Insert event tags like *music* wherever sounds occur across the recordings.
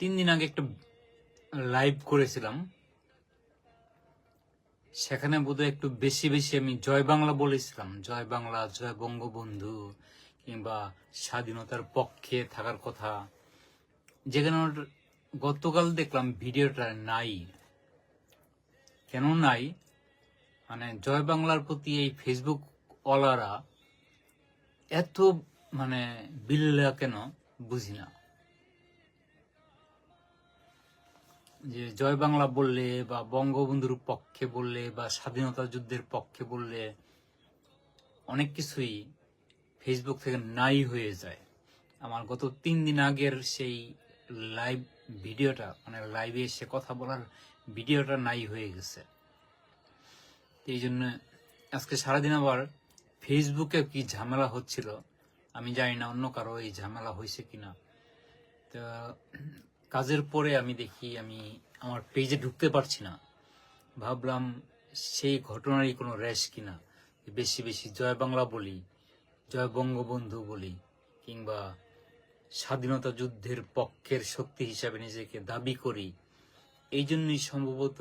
তিন দিন আগে একটা লাইভ করেছিলাম। সেখানে বোধহয় একটু বেশি বেশি আমি জয় বাংলা বলেছিলাম। জয় বাংলা, জয় বঙ্গবন্ধু কিংবা স্বাধীনতার পক্ষে থাকার কথা। যেখানে গতকাল দেখলাম ভিডিওটা নাই। কেন নাই? মানে জয় বাংলার প্রতি এই ফেসবুক ওয়ালারা এত মানে বিল্লা কেন? বুঝি না যে জয় বাংলা বললে বা বঙ্গবন্ধুর পক্ষে বললে বা স্বাধীনতা যুদ্ধের পক্ষে বললে অনেক কিছুই ফেসবুক থেকে নাই হয়ে যায়। আমার গত তিন দিন আগের সেই লাইভ ভিডিওটা মানে লাইভে এসে কথা বলার ভিডিওটা নাই হয়ে গেছে। এই জন্য আজকে সারাদিন আবার ফেসবুকে কি ঝামেলা হচ্ছিল, আমি জানি না অন্য কারও এই ঝামেলা হয়েছে কিনা। তা কাজের পরে আমি দেখি আমি আমার পেজে ঢুকতে পারছি না। ভাবলাম সেই ঘটনারই কোনো রেশ কিনা। বেশি বেশি জয় বাংলা বলি, জয় বঙ্গবন্ধু বলি, কিংবা স্বাধীনতা যুদ্ধের পক্ষের শক্তি হিসাবে নিজেকে দাবি করি। এই জন্যই সম্ভবত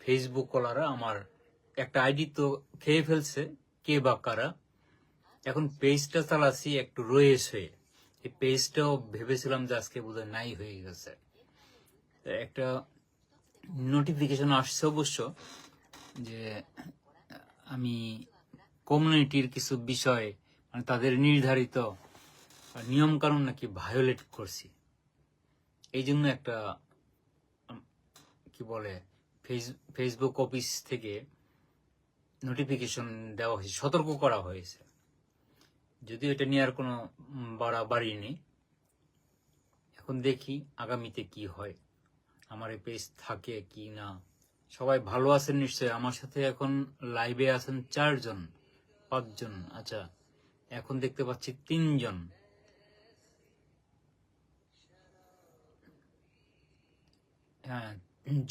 ফেসবুক কলারা আমার একটা আইডি তো খেয়ে ফেলছে, কে বা কারা। এখন পেজটা চালাচ্ছি একটু হয়ে এই পেজটাও ভেবেছিলাম যে আজকে বোধহয় নাই হয়ে গেছে। একটা নোটিফিকেশন আসছে অবশ্য যে আমি কমিউনিটির কিছু বিষয় মানে তাদের নির্ধারিত নিয়ম কানুন নাকি ভায়োলেট করছি। এই জন্য একটা কি বলে ফেস- ফেসবুক অফিস থেকে নোটিফিকেশন দেওয়া হয়েছে, সতর্ক করা হয়েছে। যদিও এটা নিয়ে আর কোনো বাড়াবাড়ি নেই। এখন দেখি আগামীতে কি হয়। আমার এই পেজ থাকে কি না। সবাই ভালো আছেন নিশ্চয়ই। আমার সাথে এখন লাইভে আছেন চারজন, পাঁচজন আচ্ছা এখন দেখতে পাচ্ছি তিনজন। হ্যাঁ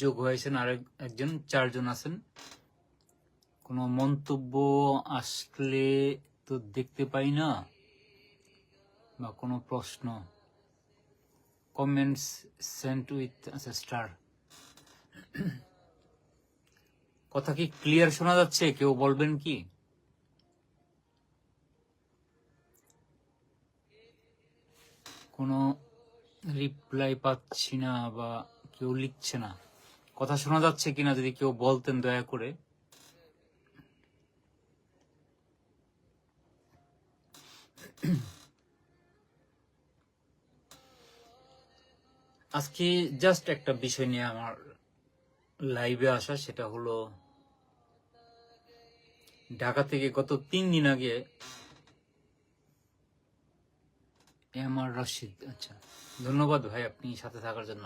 যোগ হয়েছেন আরেক, একজন, চারজন আছেন। কোনো মন্তব্য আসলে তো দেখতে পাই না বা কোনো প্রশ্ন। কমেন্টস সেন্ট উইথ স্টার কথা কি ক্লিয়ার শোনা যাচ্ছে? কেউ বলবেন কি? কোনো রিপ্লাই পাচ্ছি না বা কেউ লিখছে না। কথা শোনা যাচ্ছে কিনা যদি কেউ বলতেন দয়া করে। *clears throat* আজকে জাস্ট একটা বিষয় নিয়ে আমার লাইভে আসা, সেটা হলো ঢাকা থেকে গত তিন দিন আগে এম আর রশিদ আচ্ছা ধন্যবাদ ভাই আপনি সাথে থাকার জন্য।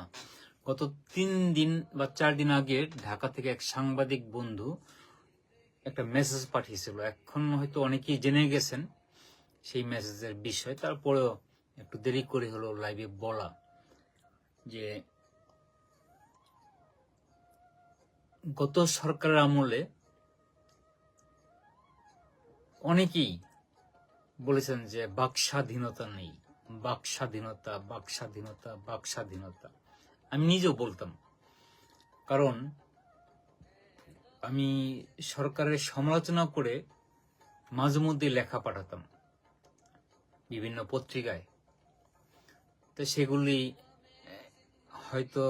গত তিন দিন বা চার দিন আগে ঢাকা থেকে এক সাংবাদিক বন্ধু একটা মেসেজ পাঠিয়েছিল। এখন হয়তো অনেকেই জেনে গেছেন। সেই মেসেজের বিষয়। তারপরেও একটু দেরি করে হলো লাইভে বলা যে, গত সরকারের আমলে অনেকেই বলেছেন যে, বাক স্বাধীনতা নেই, বাক স্বাধীনতা বাক স্বাধীনতা বাক স্বাধীনতা। আমি নিজেও বলতাম, কারণ আমি সরকারের সমালোচনা করে মাঝে মধ্যে লেখা পাঠাতাম। বিভিন্ন পত্রিকায়। তো সেগুলি হয়তো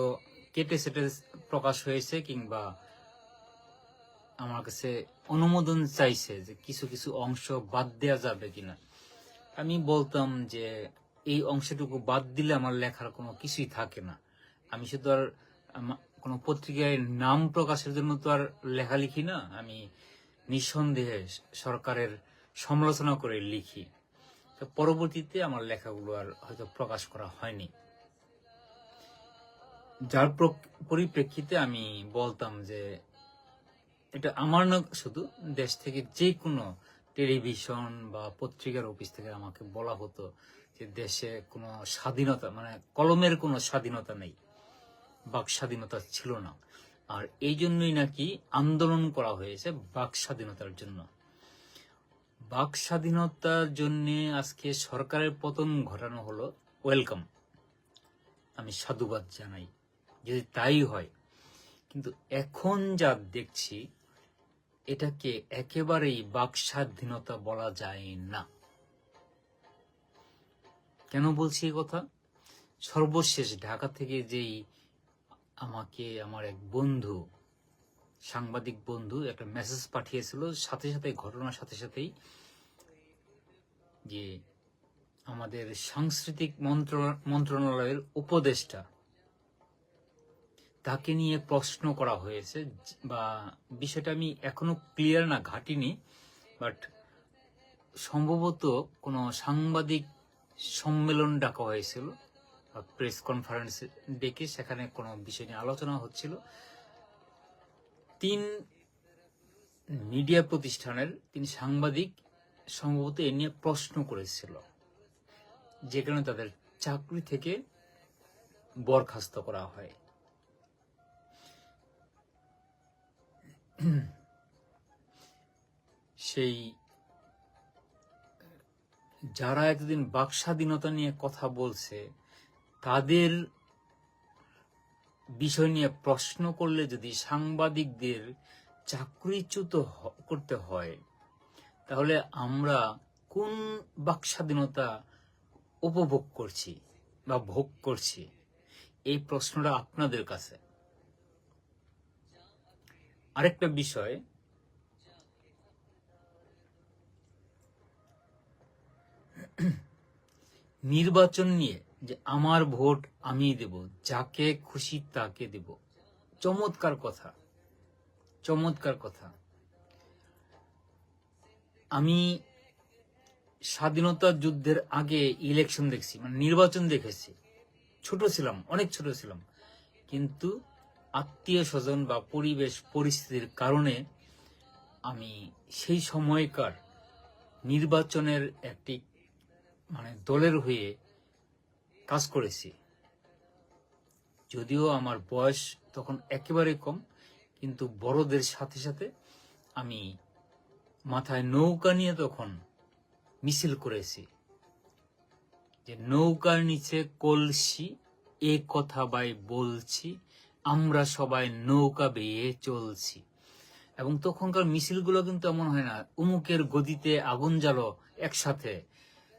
কেটে সেটে প্রকাশ হয়েছে কিংবা আমার কাছে অনুমোদন চাইছে যে কিছু কিছু অংশ বাদ দেওয়া যাবে কিনা। আমি বলতাম যে এই অংশটুকু বাদ দিলে আমার লেখার কোনো কিছুই থাকে না। আমি শুধু আর কোনো পত্রিকায় নাম প্রকাশের জন্য তো আর লেখা লিখি না, আমি নিঃসন্দেহে সরকারের সমালোচনা করে লিখি। তো পরবর্তীতে আমার লেখাগুলো আর হয়তো প্রকাশ করা হয়নি। যার পরিপ্রেক্ষিতে আমি বলতাম যে এটা আমার না, শুধু দেশ থেকে যে কোনো টেলিভিশন বা পত্রিকার অফিস থেকে আমাকে বলা হতো যে দেশে কোনো স্বাধীনতা মানে কলমের কোনো স্বাধীনতা নেই, বাক স্বাধীনতা ছিল না। আর এই জন্যই নাকি আন্দোলন করা হয়েছে বাক স্বাধীনতার জন্য। বাক স্বাধীনতার জন্য আজকে সরকারের পতন ঘটানো হলো। ওয়েলকাম আমি সাধুবাদ জানাই, যদি তাই হয়। কিন্তু এখন যা দেখছি, এটাকে একেবারেই বাক স্বাধীনতা বলা যায় না। কেন বলছি এই কথা? সর্বশেষ ঢাকা থেকে যেই আমাকে, আমার এক বন্ধু, সাংবাদিক বন্ধু একটা মেসেজ পাঠিয়েছিল, সাথে সাথে, ঘটনার সাথে সাথেই যে আমাদের সাংস্কৃতিক মন্ত্র- মন্ত্রণালয়ের উপদেষ্টা, তাকে নিয়ে প্রশ্ন করা হয়েছে বা বিষয়টা আমি এখনও ক্লিয়ার না, ঘাটিনি বাট সম্ভবত কোনো সাংবাদিক সম্মেলন ডাকা হয়েছিল প্রেস কনফারেন্স ডেকে সেখানে কোনো বিষয় নিয়ে আলোচনা হচ্ছিল। তিন মিডিয়া প্রতিষ্ঠানের তিন সাংবাদিক সম্ভবত এ নিয়ে প্রশ্ন করেছিল। যে কারণে তাদের চাকরি থেকে বরখাস্ত করা হয়। সেই যারা এতদিন বাক স্বাধীনতা নিয়ে কথা বলছে, তাদের বিষয় নিয়ে প্রশ্ন করলে যদি সাংবাদিকদের চাকরিচ্যুত করতে হয় তাহলে আমরা কোন বাকস্বাধীনতা উপভোগ করছি বা ভোগ করছি? এই প্রশ্নটা আপনাদের কাছে। আরেকটা বিষয়। নির্বাচন নিয়ে যে আমার ভোট আমি দেব, যাকে খুশি তাকে দেব। চমৎকার কথা। চমৎকার কথা। আমি স্বাধীনতা যুদ্ধের আগে ইলেকশন দেখছি মানে নির্বাচন দেখেছি। ছোট ছিলাম, অনেক ছোট ছিলাম। কিন্তু আত্মীয় স্বজন বা পরিবেশ পরিস্থিতির কারণে আমি সেই সময়কার নির্বাচনের একটি মানে দলের হয়ে কাজ করেছি। যদিও আমার বয়স তখন একেবারে কম, কিন্তু বড়দের সাথে সাথে আমি মাথায় নৌকা নিয়ে তখন মিছিল করেছি যে নৌকার নিচে কলসি, এ কথা বাই বলছি, আমরা সবাই নৌকা বেয়ে চলছি। এবং তখনকার মিছিলগুলো কিন্তু এমন হয় না, উমুকের গদিতে আগুন জ্বালো একসাথে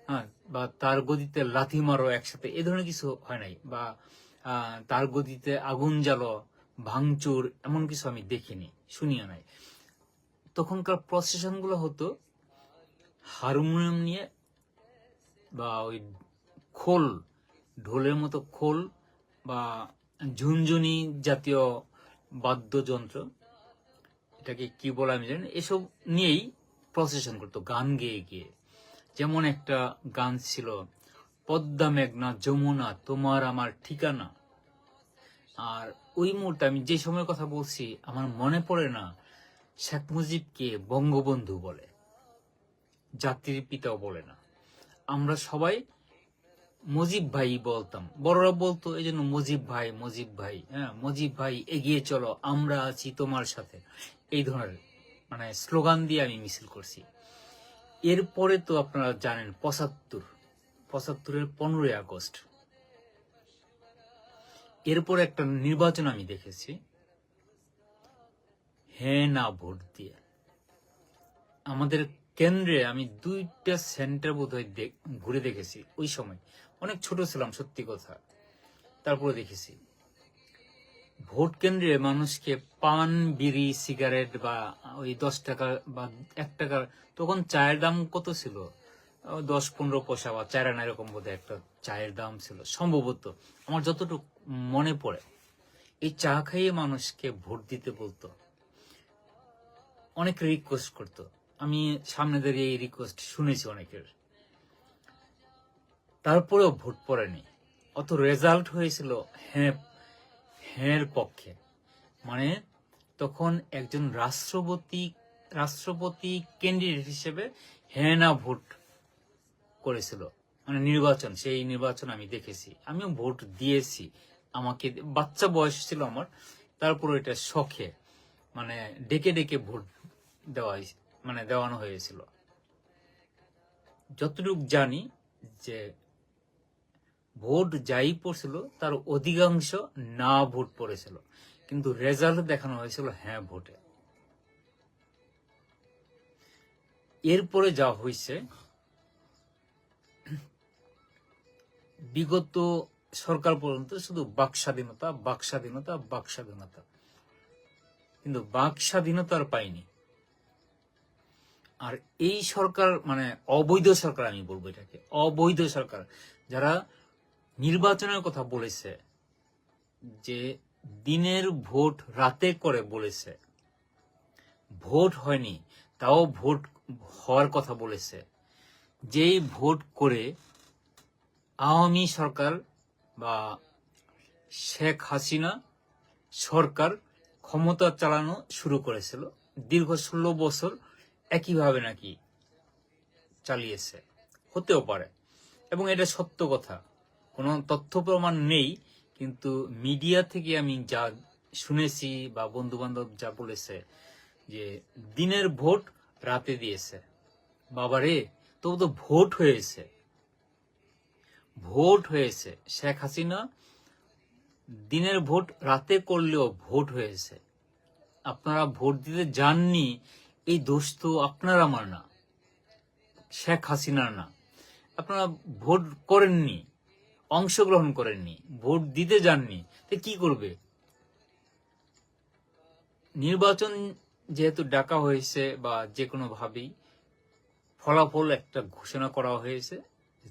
হ্যাঁ বা তার গদিতে লাথি মারো একসাথে, এ ধরনের কিছু হয় নাই, বা তার গদিতে আগুন জ্বালো, ভাঙচুর, এমন কিছু আমি দেখিনি, শুনিও নাই। তখনকার প্রসেশনগুলো হতো, হারমোনিয়াম নিয়ে বা ওই খোল, ঢোলের মতো খোল বা ঝুনঝুনি জাতীয় বাদ্যযন্ত্র, এটাকে কি বলে আমি জানি এসব নিয়েই প্রসেশন করতো, গান গেয়ে গিয়ে। যেমন একটা গান ছিল, পদ্মা মেঘনা যমুনা, তোমার আমার ঠিকানা। আর ওই মুহূর্তে আমি যে সময়ের কথা বলছি, আমার মনে পড়ে না শেখ মুজিবকে বঙ্গবন্ধু বলে। জাতির পিতাও বলে না। আমরা সবাই মুজিব ভাই বলতাম। বড়রা বলতো এই জন্য মুজিব ভাই মুজিব ভাই হ্যাঁ মুজিব ভাই, এগিয়ে চলো, আমরা আছি তোমার সাথে। এই ধরনের মানে স্লোগান দিয়ে আমি মিছিল করছি। এরপরে তো আপনারা জানেন, পঁচাত্তর, পঁচাত্তরের পনেরোই আগস্ট। এরপর একটা নির্বাচন আমি দেখেছি। হ্যাঁ না ভোট দিয়ে আমাদের কেন্দ্রে আমি দুইটা সেন্টার বোধহয় দেখ- ঘুরে দেখেছি ওই সময়। অনেক ছোট ছিলাম, সত্যি কথা। তারপরে দেখেছি। ভোট কেন্দ্রে মানুষকে পান, বিড়ি, সিগারেট বা ওই দশ টাকা বা এক টাকার তখন চায়ের দাম কত ছিল? দশ, পনেরো পয়সা বা চার আনা এরকম বোধহয় একটা চায়ের দাম ছিল। সম্ভবত আমার যতটুকু মনে পড়ে, এই চা খাইয়ে মানুষকে ভোট দিতে বলতো। অনেক রিকোয়েস্ট করতো। আমি সামনে দাঁড়িয়ে এই রিকোয়েস্ট শুনেছি অনেকের। তারপরেও ভোট পড়েনি। অত রেজাল্ট হয়েছিল হ্যাঁ হ্যাঁ পক্ষে। মানে তখন একজন রাষ্ট্রপতি রাষ্ট্রপতি ক্যান্ডিডেট হিসেবে হ্যাঁ না ভোট করেছিল। মানে নির্বাচন, সেই নির্বাচন আমি দেখেছি। আমিও ভোট দিয়েছি। আমাকে বাচ্চা বয়স ছিল আমার। তারপর এটা শখে। মানে ডেকে ডেকে ভোট দেওয়া মানে দেওয়ানো হয়েছিল। যতটুকু জানি যে ভোট যাই পড়ছিল, তার অধিকাংশ না ভোট পড়েছিল। কিন্তু রেজাল্ট দেখানো হয়েছিল হ্যাঁ ভোটে। এরপরে যা হয়েছে বিগত সরকার পর্যন্ত শুধু বাক স্বাধীনতা বাক স্বাধীনতা বাক স্বাধীনতা। কিন্তু বাক স্বাধীনতা আর পাইনি। আর এই সরকার মানে অবৈধ সরকার আমি বলব এটাকে, অবৈধ সরকার, যারা নির্বাচনের কথা বলেছে, যে দিনের ভোট রাতে করে বলেছে, ভোট হয়নি, তাও ভোট হওয়ার কথা বলেছে, যেই ভোট করে আওয়ামী সরকার বা শেখ হাসিনা সরকার ক্ষমতা চালানো শুরু করেছিল, দীর্ঘ ষোলো বছর একইভাবে নাকি চালিয়েছে। হতেও পারে। এবং এটা সত্য কথা। কোনো তথ্য প্রমাণ নেই, কিন্তু মিডিয়া থেকে আমি যা শুনেছি বা বন্ধু বান্ধব যা বলেছে যে দিনের ভোট রাতে দিয়েছে। বাবারে, তবু তো ভোট হয়েছে। ভোট হয়েছে। শেখ হাসিনা দিনের ভোট রাতে করলেও ভোট হয়েছে। আপনারা ভোট দিতে যাননি এই দোষ তো আপনার আমার না। শেখ হাসিনার না। আপনারা ভোট করেননি, অংশগ্রহণ করেননি, ভোট দিতে যাননি, তো কি করবে? নির্বাচন যেহেতু ডাকা হয়েছে বা যে কোনো ভাবেই ফলাফল একটা ঘোষণা করা হয়েছে,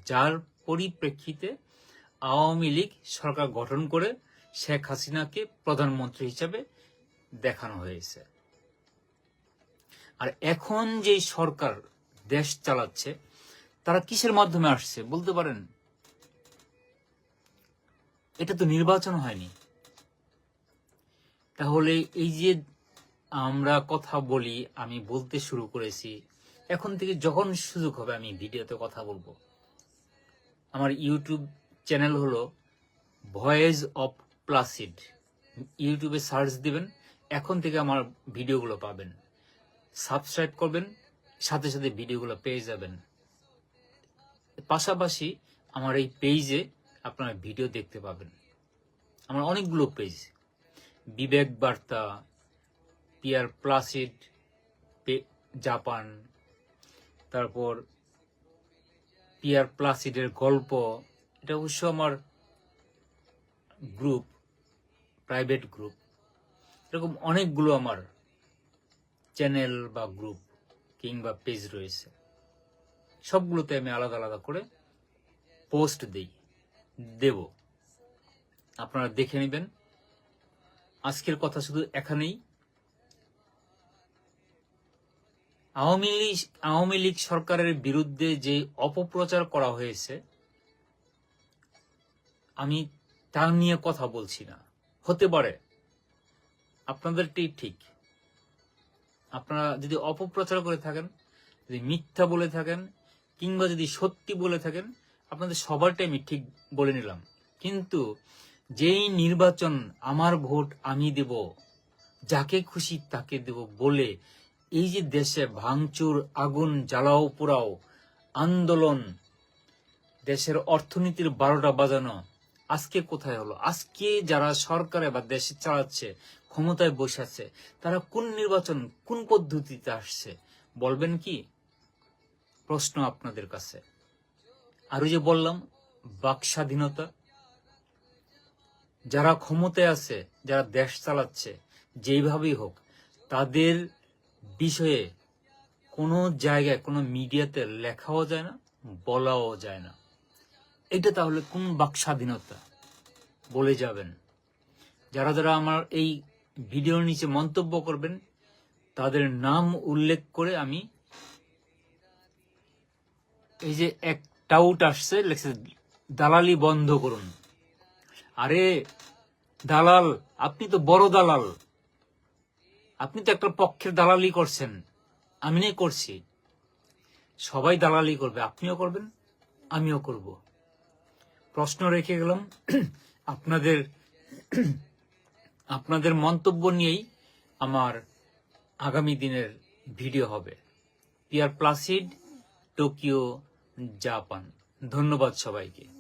যার পরিপ্রেক্ষিতে আওয়ামী লীগ সরকার গঠন করে শেখ হাসিনাকে প্রধানমন্ত্রী হিসেবে দেখানো হয়েছে। আর এখন যে সরকার দেশ চালাচ্ছে, তারা কিসের মাধ্যমে আসছে বলতে পারেন? এটা তো নির্বাচন হয়নি। তাহলে এই যে আমরা কথা বলি, আমি বলতে শুরু করেছি, এখন থেকে যখন সুযোগ হবে আমি ভিডিওতে কথা বলব। আমার ইউটিউব চ্যানেল হলো ভয়েস অফ প্লাসিড। ইউটিউবে সার্চ দিবেন, এখন থেকে আমার ভিডিওগুলো পাবেন। সাবস্ক্রাইব করবেন, সাথে সাথে ভিডিওগুলো পেয়ে যাবেন। পাশাপাশি আমার এই পেজে আপনারা ভিডিও দেখতে পাবেন। আমার অনেকগুলো page. Bibek Barta, Pierre Placide Japan, তারপর পিয়ার প্লাসিডের গল্প। এটা অবশ্য আমার গ্রুপ, প্রাইভেট গ্রুপ। এরকম অনেকগুলো আমার চ্যানেল বা গ্রুপ কিংবা পেজ রয়েছে। সবগুলোতে আমি আলাদা আলাদা করে পোস্ট দিই, দেব। আপনারা দেখে নেবেন। আজকের কথা শুধু এখানেই। আওয়ামী লীগ আওয়ামী লীগ সরকারের বিরুদ্ধে যে অপপ্রচার করা হয়েছে, আমি তা নিয়ে কথা বলছি না। হতে পারে। আপনাদেরটি ঠিক। আপনারা যদি অপপ্রচার করে থাকেন, যদি মিথ্যা বলে থাকেন, কিংবা যদি সত্যি বলে থাকেন, আপনাদের সবারটাই আমি ঠিক বলে নিলাম। কিন্তু যেই নির্বাচন আমার ভোট আমি দেব, যাকে খুশি তাকে দেব বলে এই যে দেশে ভাঙচুর, আগুন জ্বালাও পোড়াও, আন্দোলন, দেশের অর্থনীতির বারোটা বাজানো আজকে কোথায় হলো? আজকে যারা সরকারে বা দেশে চালাচ্ছে, ক্ষমতায় বসে আছে, তারা কোন নির্বাচন কোন পদ্ধতিতে আসছে? বলবেন কি? প্রশ্ন আপনাদের কাছে। আর যে বললাম, বাক স্বাধীনতা। যারা ক্ষমতায় আছে, যারা দেশ চালাচ্ছে, যেইভাবেই হোক, তাদের বিষয়ে কোনো জায়গায়, কোনো মিডিয়াতে লেখাও যায় না, বলাও যায় না। এটা তাহলে কোন বাক স্বাধীনতা বলে যাবেন। যারা যারা আমার এই ভিডিওর নিচে মন্তব্য করবেন, তাদের নাম উল্লেখ করে আমি এই যে এক টাউট আসছে, লেখছে, দালালি বন্ধ করুন। আরে, দালাল, আপনি তো বড় দালাল। আপনি তো একটা পক্ষের দালালি করছেন। আমি করছি। সবাই দালালি করবে। আপনিও করবেন, আমিও করব। প্রশ্ন রেখে গেলাম। আপনাদের আপনাদের মন্তব্য নিয়েই আমার আগামী দিনের ভিডিও হবে। Pierre Placid, Tokyo, Japan. ধন্যবাদ সবাইকে।